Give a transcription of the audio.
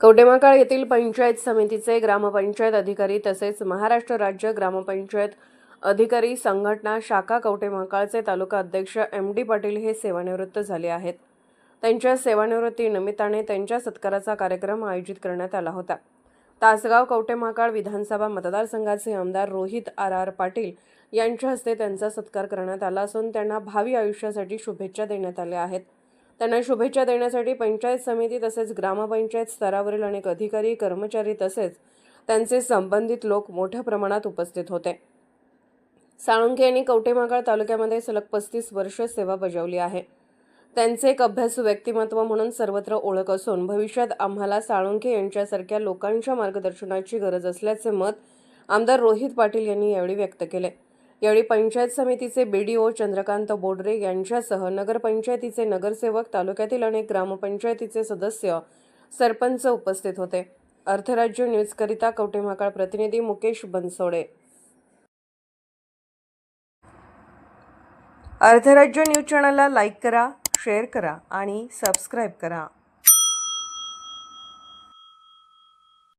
कवटेमाकाळ येथील पंचायत समितीचे ग्रामपंचायत अधिकारी तसेच महाराष्ट्र राज्य ग्रामपंचायत अधिकारी संघटना शाखा कवटेमाकाळचे तालुका अध्यक्ष एम डी पाटील हे सेवानिवृत्त झाले आहेत. त्यांच्या सेवानिवृत्ती निमित्ताने त्यांच्या सत्काराचा कार्यक्रम आयोजित करण्यात आला होता. तासगाव कवटेमाकाळ विधानसभा मतदारसंघाचे आमदार रोहित आर आर पाटील यांच्या हस्ते त्यांचा सत्कार करण्यात आला असून त्यांना भावी आयुष्यासाठी शुभेच्छा देण्यात आल्या आहेत. त्यांना शुभेच्छा देण्यासाठी पंचायत समिती तसेच ग्रामपंचायत स्तरावरील अनेक अधिकारी कर्मचारी तसेच त्यांचे संबंधित लोक मोठ्या प्रमाणात उपस्थित होते. साळुंखे यांनी कवटेमागाळ तालुक्यामध्ये सलग पस्तीस वर्ष सेवा बजावली आहे. त्यांचे एक अभ्यासू व्यक्तिमत्व म्हणून सर्वत्र ओळख असून भविष्यात आम्हाला साळुंखे यांच्यासारख्या लोकांच्या मार्गदर्शनाची गरज असल्याचे मत आमदार रोहित पाटील यांनी यावेळी व्यक्त केले. यावेळी पंचायत समितीचे बीडीओ चंद्रकांत बोडरे यांच्यासह नगरपंचायतीचे नगरसेवक तालुक्यातील अनेक ग्रामपंचायतीचे सदस्य सरपंच उपस्थित होते. अर्थराज्य न्यूजकरिता कवटेमहाकाळ प्रतिनिधी मुकेश बनसोडे. अर्थराज्य न्यूज चॅनलला लाईक करा शेअर करा आणि सबस्क्राईब करा.